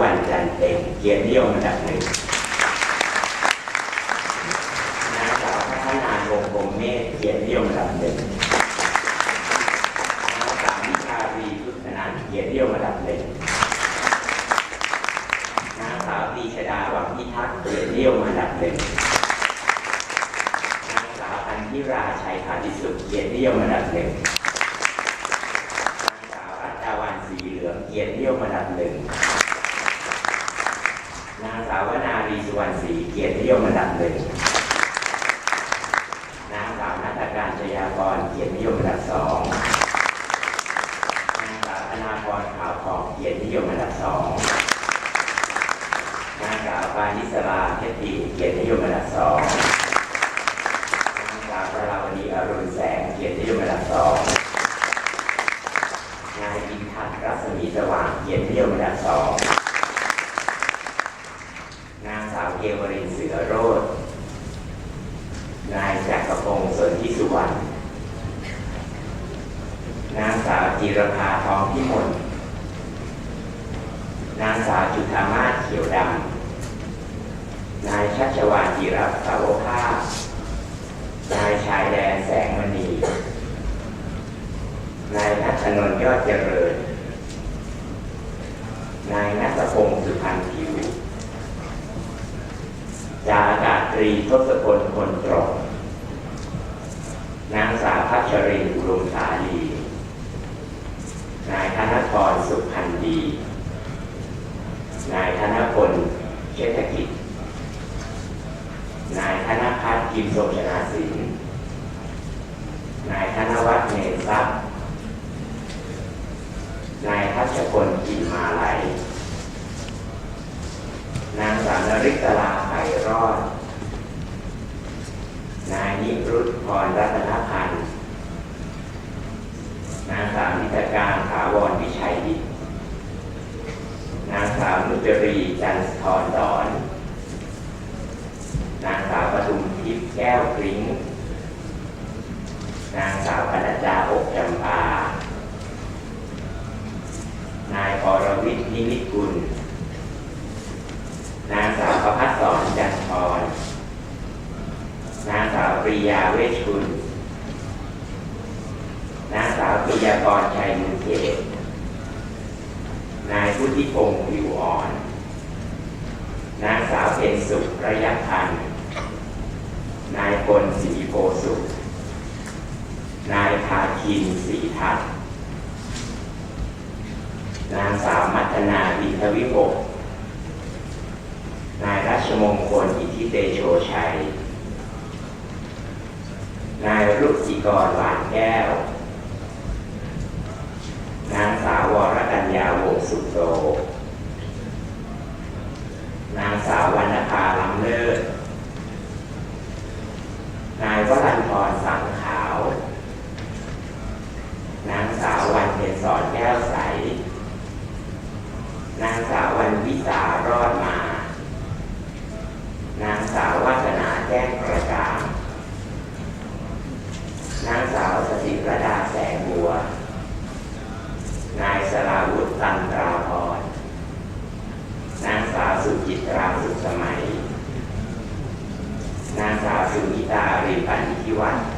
วรรณจันทร์เต็มเกียรตินิยมอันดับหนึ่งนางสาวพัฒนาวงศ์คงเมฆเกียรตินิยมอันดับหนึ่งนางสาววิชาวีพุทธนันเกียรตินิยมอันดับหนึ่งนางสาวตีชดาหวังพิทักษ์เกียรตินิยมอันดับหนึ่งนางสาวอันทิราชัยพาธิสุขเกียรตินิยมอันดับหนึ่งนางสาวรัตดาวันสีเหลืองเกียรตินิยมอันดับหนึ่ง นางสาวนารีสุวรรณศรีเกียรตินิยมอันดับหนึ่งนางสาวนัตการชยากรเกียรตินิยมอันดับสองนางสาวธนาพรขาวทองเกียรตินิยมอันดับสองนางสาวปานิสราเพชรดีเกียรตินิยมอันดับสองนางสาวปราวดีอรุณแสงเกียรตินิยมอันดับสองนายอินทัศน์รัศมีสว่างเกียรตินิยมอันดับสอง นางสาวเกวรินทร์เสือโรธ นายจักรพงศ์สนธิสุวรรณ นางสาวจิรภาทองพิมล นางสาวจุธามาศเขียวดำ นายชัชวานจิรัสาวภาพ นายชายแดนแสงมณี นายนัทนนยอดเจริญ นายนัทพงศ์สุพรรณผิว จาอากาศตรีทศพลคนางสาวพั ชรินทร์อุดมสาลี นายธนทรสุพันดี นายธนพลเชษฐกิจ นายธนพัฒน์กิมทรงชนะสินนายธนวัฒน์เนรทรัพย์นายทัชพลกินมาลัย นางสาวนริศราไผ่รอด นายนิรุตพรรัตนพันธ นางสาวนิตการถาวรวิชัยดิตนางสาวนุ จรีจันทร์ทรดอน นางสาวปทุมทิพย์แก้วกริ้งนางสาวปนัดดาอกจำปา นายอรวิทย์นิมิตกุล นางสาวประพัฒสอนจันทรนางสาวปริยาเวชกุล นางสาวปริยากรชัยมุนเกตนาย พุทธิพงศ์ผิวอ่อน นางสาวเพ็ญสุขระยะพันธ์นายพลศรีโพสุข นายพาคินศรีทัศน์นางสาวมัทนาอินทวิหกนายรัชมงคลอิทธิเตโชชัย นายรุจิกรหวานแก้ว นางสาววรกัญญาวงศ์ สุโต นางสาววรรณภาล้ำเลิศนายวรันทรสังขาว นางสาววันเพ็ญสอนแก้วใส นางสาววันวิสารอดมา 一百零一万。